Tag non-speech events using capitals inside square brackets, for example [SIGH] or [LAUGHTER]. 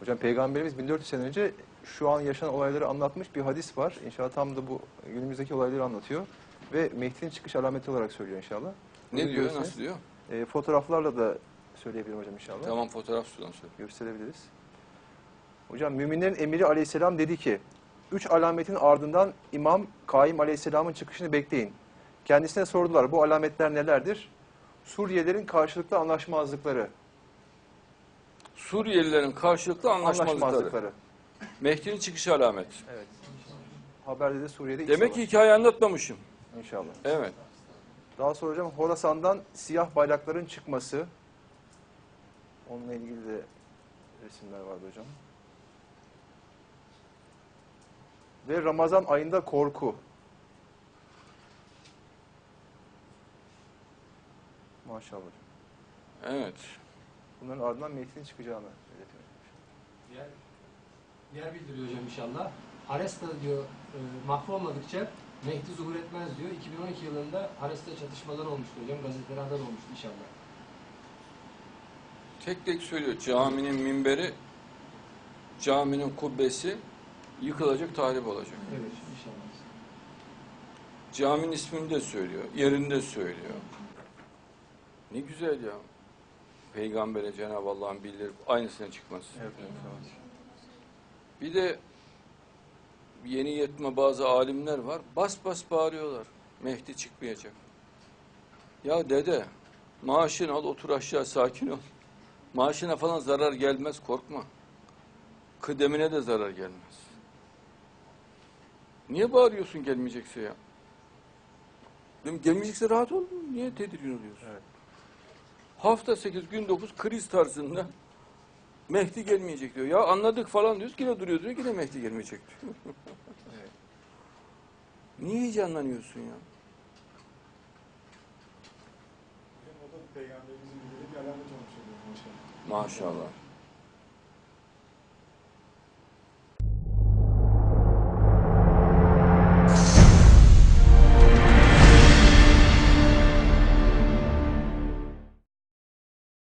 Hocam Peygamberimiz 1400 sene önce şu an yaşanan olayları anlatmış bir hadis var. İnşallah tam da bu günümüzdeki olayları anlatıyor. Ve Mehdi'nin çıkış alameti olarak söylüyor inşallah. Ne Bunu diyor? görürseniz, Nasıl diyor? e, fotoğraflarla da söyleyebilirim hocam inşallah. Tamam fotoğraf sudan söyle. Gösterebiliriz. Hocam müminlerin emiri aleyhisselam dedi ki, üç alametin ardından İmam Kaim aleyhisselamın çıkışını bekleyin. Kendisine sordular bu alametler nelerdir? Suriyelilerin karşılıklı anlaşmazlıkları. Suriyelilerin karşılıklı anlaşmazlıkları. Anlaşmazlıkları. Mehdi'nin çıkış alameti. Evet. Haberde de Suriye'de Demek ki hikaye anlatmamışım. İnşallah. Evet. Daha sonra hocam Horasan'dan siyah bayrakların çıkması. Onunla ilgili de resimler vardı hocam. Ve Ramazan ayında korku. Maşallah. Evet. Bunların ardından Mehdi'nin çıkacağını belirtiyor. Yer, yer bildiriyor hocam inşallah. Ares'ta diyor e, mahvolmadıkça Mehdi zuhur etmez diyor. 2012 yılında Ares'ta çatışmalar olmuştu hocam. Gazetelerde haber olmuştu inşallah. Tek tek söylüyor. Caminin minberi, caminin kubbesi yıkılacak, tahrip olacak. Evet inşallah. Caminin ismini de söylüyor, yerinde söylüyor. Ne güzel ya. Peygamber'e Cenab-ı Allah'ın bildirip aynısına çıkması. Evet, evet. Bir de yeni yetme bazı alimler var. Bas bas bağırıyorlar. Mehdi çıkmayacak. Ya dede maaşını al otur aşağı sakin ol. Maaşına falan zarar gelmez korkma. Kıdemine de zarar gelmez. Niye bağırıyorsun gelmeyecekse ya? Dedim, gelmeyecekse rahat ol. Niye tedirgin oluyorsun? Evet. Hafta 8 gün 9 kriz tarzında Mehdi gelmeyecek diyor. Ya anladık falan diyoruz. Yine duruyor diyor. Yine Mehdi gelmeyecek diyor. [LAUGHS] Evet. Niye heyecanlanıyorsun ya? O da peygamberimizin bildiği bir alamet olmuş oluyor başkanım. Maşallah.